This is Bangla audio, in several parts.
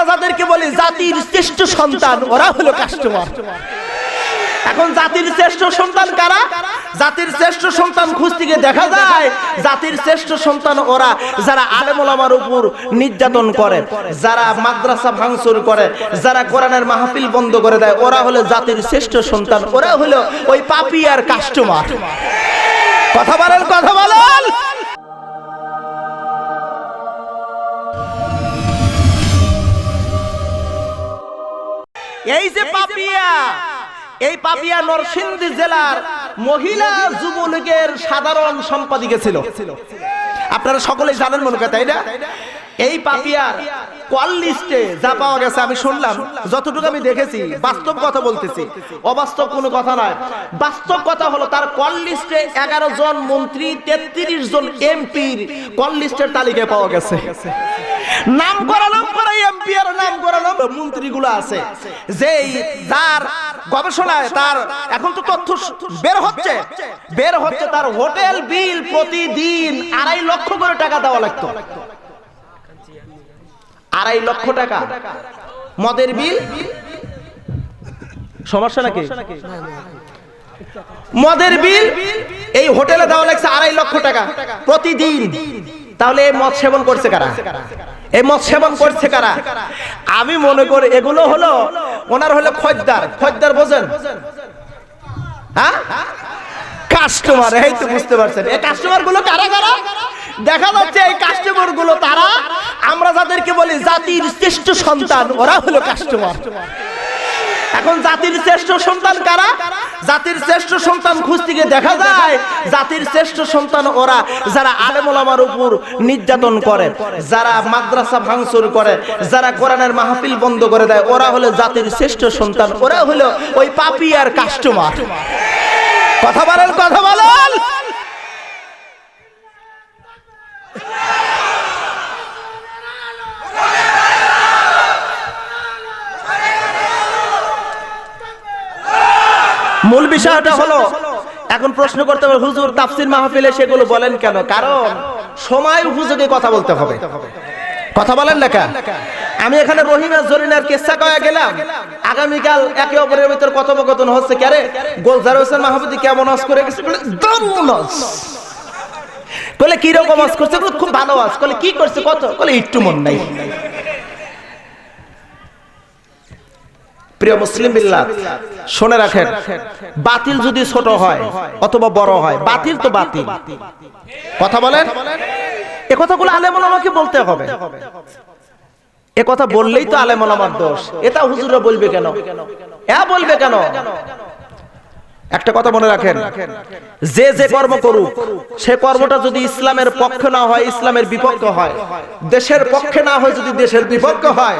আমরা যাদেরকে বলি জাতির শ্রেষ্ঠ সন্তান, ওরা হলো কাস্টমার এখন জাতির শ্রেষ্ঠ সন্তান কারা? জাতির শ্রেষ্ঠ সন্তান খুঁজতে দেখা যায়, জাতির শ্রেষ্ঠ সন্তান ওরা যারা আলেমোলামার উপর নির্যাতন করে, যারা মাদ্রাসা ভাঙচুর করে, যারা কোরআনের মাহফিল বন্ধ করে দেয়, ওরা হলো জাতির শ্রেষ্ঠ সন্তান, ওরা হলো ওই পাপি আর কাস্টমার কথা বলেন কথা বলেন! এই যে পাপিয়া এই পাপিয়া নরসিংদী জেলার মহিলা যুবলীগের সাধারণ সম্পাদিকা ছিল। আপনারা সকলেই জানেন মনে কথা তাই না? এই পাপিয়ার কল লিস্টে যা পাওয়া গেছে আমি শুনলাম যতটুকু আমি দেখেছি বাস্তব কথা বলতেছি। অবাস্তব কোনো কথা নয়। বাস্তব কথা হলো তার কল লিস্টে এগারো জন মন্ত্রী তেত্রিশ জন এমপির কল লিস্টের তালিকায় পাওয়া গেছে। নাম করা নাম করা এমপি আর নাম করা নাম মন্ত্রীগুলো আছে। যে তার গবেষণায় তার এখন তো তথ্য বের হচ্ছে। বের হচ্ছে তার হোটেল বিল প্রতিদিন আড়াই লক্ষ করে টাকা দেওয়া লাগতো। আড়াই লক্ষ টাকা। মদের বিল? সমস্যা নাকি? মদের বিল? এই হোটেলে দেওয়া লাগছে আড়াই লক্ষ টাকা প্রতিদিন। তাহলে এই মদ সেবন করছে কারা? এই মদ সেবন করছে কারা? আমি মনে করি এগুলো হলো ওনার হলো খদ্দার। খদ্দার বোঝেন? হ্যাঁ? কাস্টমার এই তো বুঝতে পারছেন। এই কাস্টমারগুলো কারা কারা? দেখা যাচ্ছে এই কাস্টমারগুলো তারা, আমরা যাদেরকে বলি জাতির শ্রেষ্ঠ সন্তান, ওরা হলো কাস্টমার এখন জাতির শ্রেষ্ঠ সন্তান কারা? জাতির শ্রেষ্ঠ সন্তান খুঁজতে দেখা যায়, জাতির শ্রেষ্ঠ সন্তান ওরা যারা আলেমোলামার উপর নির্যাতন করে, যারা মাদ্রাসা ভাঙচুর করে, যারা কোরআনের মাহফিল বন্ধ করে দেয়, ওরা হলো জাতির শ্রেষ্ঠ সন্তান, ওরা হলো ওই পাপি আর কাস্টমার। কথা বলেন কথা বলেন! মূল বিষয়টা হলো, এখন প্রশ্ন করতে হবে, হুজুর তাফসির মাহফিলে সেগুলো বলেন কেন? কারণ সময় উপযোগী কথা বলতে হবে। কথা বলেন কেন? আমি এখানে রহিমা জরিনার কেসা কয়া গেলাম, আগামীকাল একে অপরের ভিতর কথোপকথন হচ্ছে কেরে গোলজার হোসেন মাহমুদি কেমন আজ করে গেছে? বলে, দারুণ আজ। বলে কি রকম আজ করছে খুব ভালো আজ বলে, কি করছে? কত? বলে, একটু মন নাই। প্রিয় মুসলিম বিল্লাহ শুনে রাখেন বাতিল যদি ছোট হয় অথবা বড় হয় বাতিল তো বাতিল কথা বলেন? এ কথাগুলো আলেমন আমাকে বলতে হবে। এ কথা বললেই তো আলেমন আমার দোষ। এটা হুজুরা বলবে কেন? এ বলবে কেন? একটা কথা মনে রাখেন, যে যে কর্ম করুক, সে কর্মটা যদি ইসলামের পক্ষে না হয়, ইসলামের বিপক্ষে হয়, দেশের পক্ষে না হয় যদি দেশের বিপক্ষে হয়,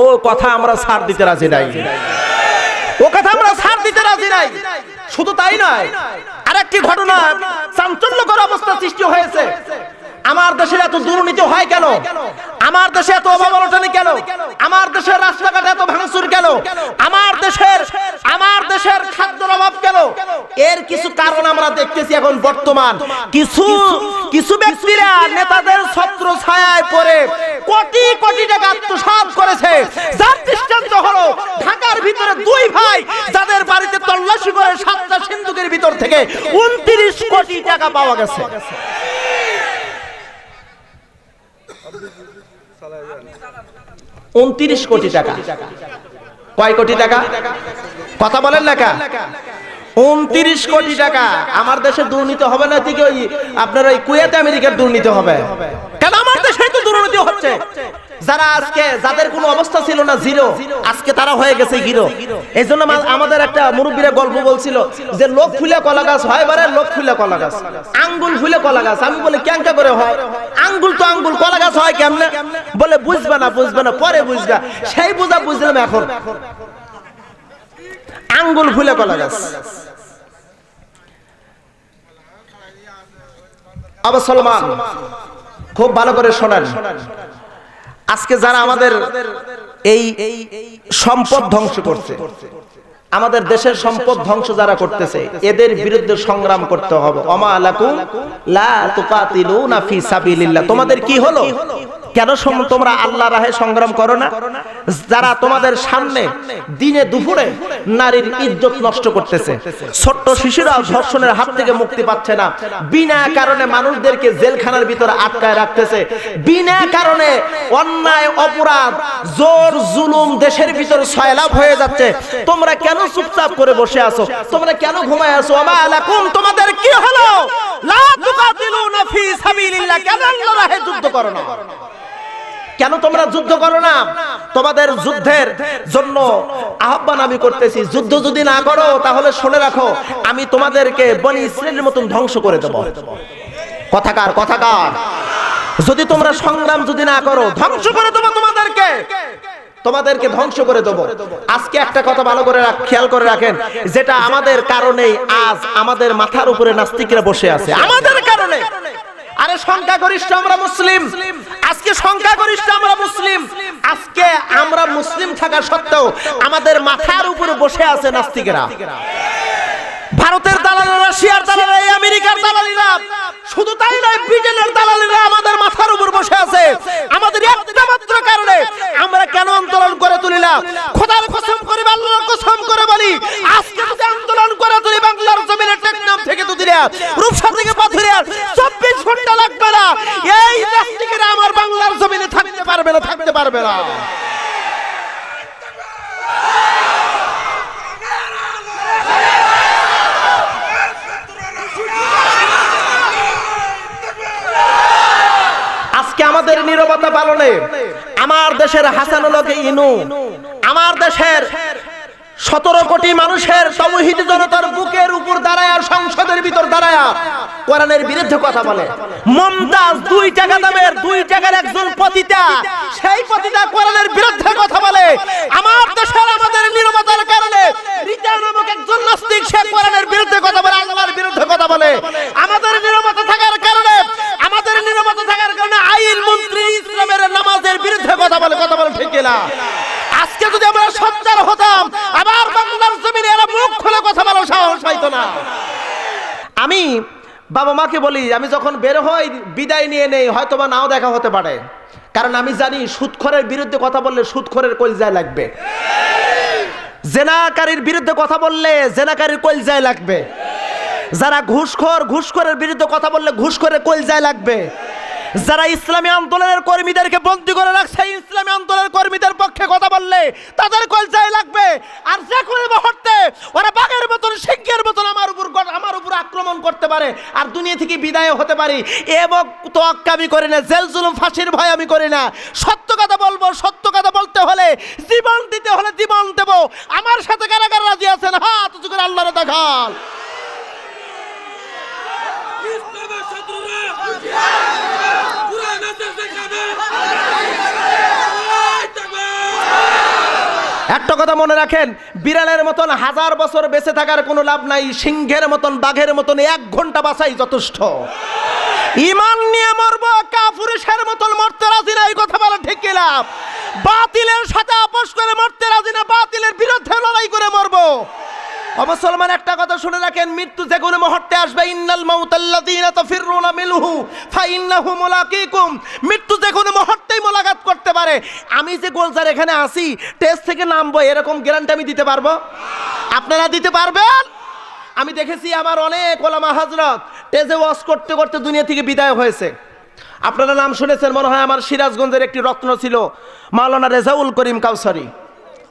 ও কথা আমরা ছাড় দিতে রাজি নাই। ও কথা আমরা ছাড় দিতে রাজি নাই। শুধু তাই নয়, আরেকটি ঘটনা চাঞ্চল্যকর অবস্থা সৃষ্টি হয়েছে। আমার দেশে এত দুর্নীতি হয় কেন? আমার দেশে এত অভাব অনটনি কেন? আমার দেশের রাস্তাঘাটে এত ভাঙচুর কেন? আমার দেশের আমার দেশের খাদ্যের অভাব কেন? এর কিছু কারণ আমরা দেখতেছি এখন বর্তমান। কিছু কিছু ব্যক্তিরা নেতাদের ছত্র ছায়ায় পড়ে কোটি কোটি টাকা আত্মসাৎ করেছে। যার দৃষ্টান্ত হলো ঢাকার ভিতরে দুই ভাই, যাদের বাড়িতে তল্লাশি করে সাতটা সিন্ধুকের ভিতর থেকে উনত্রিশ কোটি টাকা পাওয়া গেছে। উনত্রিশ কোটি টাকা। কয় কোটি টাকা? কথা বলেন না কা। উনত্রিশ কোটি টাকা। আমার দেশে দুর্নীতি হবে না ঠিক ওই আপনার ওই কুয়েতে আমেরিকার দুর্নীতি হবে। কেন আমার দেশে তো দুর্নীতি হচ্ছে? যারা আজকে, যাদের কোনো অবস্থা ছিল না জিরো আজকে তারা হয়ে গেছে হিরো এই জন্য আমাদের একটা মুরব্বীরা গল্প বলছিল যে, লোক ফুলে কলা গাছ হয় বারে, লোক ফুলে কলা গাছ। আঙ্গুল ফুলে কলা গাছ। আমি বলি ক্যাঙ্কা করে হয়? আঙ্গুল তো আঙ্গুল, কলা গাছ হয় কেমনে? বলে, বুঝবে না বুঝবে না, পরে বুঝবে। সেই বুঝা বুঝলাম এখন। আঙ্গুল ফুলে কলা গাছ। আবার সলমান, খুব ভালো করে শোনেন। আজকে যারা আমাদের এই সম্পদ ধ্বংস করছে আমাদের দেশের সম্পদ ধ্বংস যারা করতেছে এদের বিরুদ্ধে সংগ্রাম করতে হবে। অমা আলাকুম লা তুকাতিলুনা ফি সাবিলিল্লাহ। তোমাদের কি হলো? কেন তোমরা আল্লাহ রাহে সংগ্রাম করো না? যারা তোমাদের সামনে দিনে দুপুরে নারীর ইজ্জত নষ্ট করতেছে। ছোট্ট শিশুরা ধর্ষণের হাত থেকে মুক্তি পাচ্ছে না। বিনা কারণে মানুষদেরকে জেলখানার ভিতরে আটকায় রাখতেছে। বিনা কারণে অন্যায় অপরাধ জোর জুলুম দেশের ভিতরে সয়লাভ হয়ে যাচ্ছে। তোমরা কেন চুপচাপ করে বসে আছো? তোমরা কেন ঘুমায় আছো? আমা আলাকুম তোমাদের কি হলো? লা তুকাতিলুনা ফি সাবিলিল্লাহ কেন আল্লাহর রাহে যুদ্ধ করো না কেন তোমরা যুদ্ধ করো না? তোমাদের যুদ্ধের জন্য আহ্বান আমি করতেছি। যুদ্ধ যদি না করো, তাহলে শুনে রাখো, আমি তোমাদেরকে বনি ইসরায়েলের মতন ধ্বংস করে দেব। কথাকার কথাকার যদি তোমরা সংগ্রাম যদি না করো, ধ্বংস করে দেবো তোমাদেরকে। তোমাদেরকে ধ্বংস করে দেবো। আজকে একটা কথা ভালো করে খেয়াল করে রাখেন, যেটা আমাদের কারণেই আজ আমাদের মাথার উপরে নাস্তিকরা বসে আছে। আমাদের কারণে। আরে সংখ্যাগরিষ্ঠ আমরা মুসলিম। আজকে সংখ্যাগরিষ্ঠ আমরা মুসলিম। আজকে আমরা মুসলিম থাকা সত্ত্বেও আমাদের মাথার উপরে বসে আছে নাস্তিকেরা। ভারতের দালাল, রাশিয়ার দালাল আমেরিকার দালালিরা। শুধু তাই নয়, ব্রিটেনের দালালিরা আমাদের মাথার উপর বসে আছে। আমাদের একটা মাত্র কারণে আমরা কেন আন্দোলন করে তুলিলাম খোদার কসম করে, আল্লাহর কসম করে বলি, আজকে যদি আন্দোলন করে তুলি, বাংলার জমিনে টেকনাম থেকে দুদিরা রূপসা থেকে পাথুরিয়া চব্বিশ ঘণ্টা লাগবে না। এই নাস্তিকেরা আমার বাংলার জমিনে থাকতে পারবে না। আজকে আমাদের নিরবতা পালনে আমার দেশের হাসানুলকে ইনু আমার দেশের সতেরো কোটি মানুষের সমহিত জনতার বুকের উপর দাঁড়ায়, সংসদের ভিতর দাঁড়ায় কোরআনের বিরুদ্ধে কথা বলে। মমতাজ দুই টাকা দামের, দুই টাকার একজন পতিতা, সেই পতিতা কোরআনের বিরুদ্ধে কথা বলে। আমার দেশের আমাদের নিরবতার কারণে রিতা নামক একজন নাস্তিক, সে কোরআনের বিরুদ্ধে কথা বলে আল্লাহর বিরুদ্ধে কথা বলে আমাদের নিরবতা থাকার কারণে আমাদের নিরবতা থাকার কারণে আইন মন্ত্রী ইসলামের নামাজের বিরুদ্ধে কথা বলে কথা বলে ঠিক না আজকে যদি আমরা সচ্চার হতাম, আবার বাংলার জমিনে এরা মুখ খুলে কথা বলার সাহস হইতো না। আমি বাবা মাকে বলি, আমি যখন বের হই, বিদায় নিয়ে নেই হয়তো বা নাও দেখা হতে পারে। কারণ আমি জানি সুদখরের বিরুদ্ধে কথা বললে সুদখরের কলজায় লাগবে। জেনাকারীর বিরুদ্ধে কথা বললে জেনাকারীর কলজায় লাগবে। যারা ঘুষখোর, ঘুষখোরের বিরুদ্ধে কথা বললে ঘুষখোরের কলজায় লাগবে। যারা ইসলামী আন্দোলনের কর্মীদেরকে বন্দী করে রাখছে ইসলামী আন্দোলনের কর্মীদের পক্ষে কথা বললে তাদের কলজায় লাগবে। আর যে কোনো মুহূর্তে ওরা বাঘের মতন, সিংহের মতন আমার উপর আমার উপর আক্রমণ করতে পারে। আর দুনিয়া থেকে বিদায় হতে পারি। এবং তোয়াক্কা আমি করি না, জেল, জুলুম, ফাঁসির ভয় আমি করি না। সত্য কথা বলব, সত্য কথা বলতে হলে জীবন দিতে হলে জীবন দেব। আমার সাথে কারা কারা রাজি আছেন, হাত উঁচু করে আল্লাহরে দেখাল ইসলামের শত্রুরা পুরা মেসেজ দেখাবে আল্লাহু তাকবীর একটা কথা মনে রাখেন, বিড়ালের মতন হাজার বছর বেঁচে থাকার কোনো লাভ নাই, সিংহের মতন, বাঘের মতন এক ঘণ্টা বাঁচাই যথেষ্ট। ইমান নিয়ে মরব কাফুরিশের মতন মরতে রাজি না, এই কথা বলে ঠিক লাভ? বাতিলের সাথে আপোষ করে মরতে রাজি না, বাতিলের বিরুদ্ধে লড়াই করে মরবো। মুসলমান একটা কথা শুনে রাখেন, মৃত্যু যে কোনো মুহূর্তে আসবে, ইন্নাল মাউতাল্লাযীনা তাফিররুনা মিনহু, ফাইন্নাহু মুলাকীকুম। মৃত্যু যে কোনো মুহূর্তেই মোলাকাত করতে পারে। আমি যে গোলজার এখানে আসি, টেস্ট থেকে নামবো, এরকম গ্যারান্টি আমি দিতে পারব? আপনারা দিতে পারবেন? আমি দেখেছি আমার অনেক ওলামা হজরত টেজে ওয়াশ করতে করতে দুনিয়া থেকে বিদায় হয়েছে। আপনারা নাম শুনেছেন, মনে হয় আমার সিরাজগঞ্জের একটি রত্ন ছিল, মাওলানা রেজাউল করিম কাউসারি।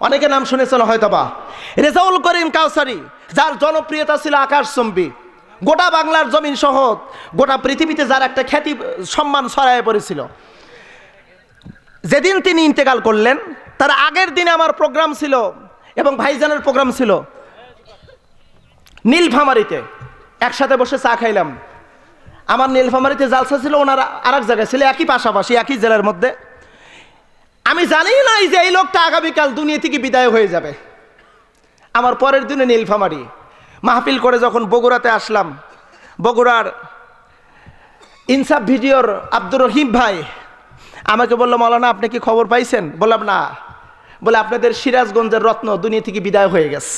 অনেকে নাম শুনেছেন হয়তোবা। রেজাউল করিম কাউসারি, যার জনপ্রিয়তা ছিল আকাশচম্বী। গোটা বাংলার জমিন সহ গোটা পৃথিবীতে যার একটা খ্যাতি, সম্মান ছড়ায় পড়েছিল। যেদিন তিনি ইন্তেকাল করলেন, তার আগের দিনে আমার প্রোগ্রাম ছিল এবং ভাইজানের প্রোগ্রাম ছিল। নীলফামারিতে একসাথে বসে চা খাইলাম। আমার নীলফামারিতে জালসা ছিল, ওনার আর এক জায়গায় ছিল, একই পাশাপাশি, একই জেলার মধ্যে। আমি জানি নাই যে এই লোকটা আগামীকাল দুনিয়া থেকে বিদায় হয়ে যাবে। আমার পরের দিনে নীলফামারি। মাহফিল করে যখন বগুড়াতে আসলাম, বগুড়ার ইনসাফ ভিডিওর আব্দুর রহিম ভাই আমাকে বলল মৌলানা আপনি কি খবর পাইছেন? বললাম, না। বলে, আপনাদের সিরাজগঞ্জের রত্ন দুনিয়া থেকে বিদায় হয়ে গেছে।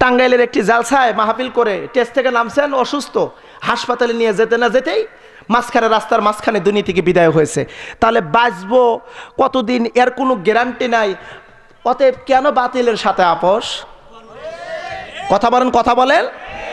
টাঙ্গাইলের একটি জালসায় মাহফিল করে টেস্ট থেকে নামছেন অসুস্থ, হাসপাতালে নিয়ে যেতে না যেতেই মাঝখানে রাস্তার মাঝখানে দুনিয়া থেকে বিদায় হয়েছে। তাহলে বাঁচবো কতদিন? এর কোনো গ্যারান্টি নাই। অতএব কেন বাতিলের সাথে আপোষ? কথা বলেন কথা বলেন।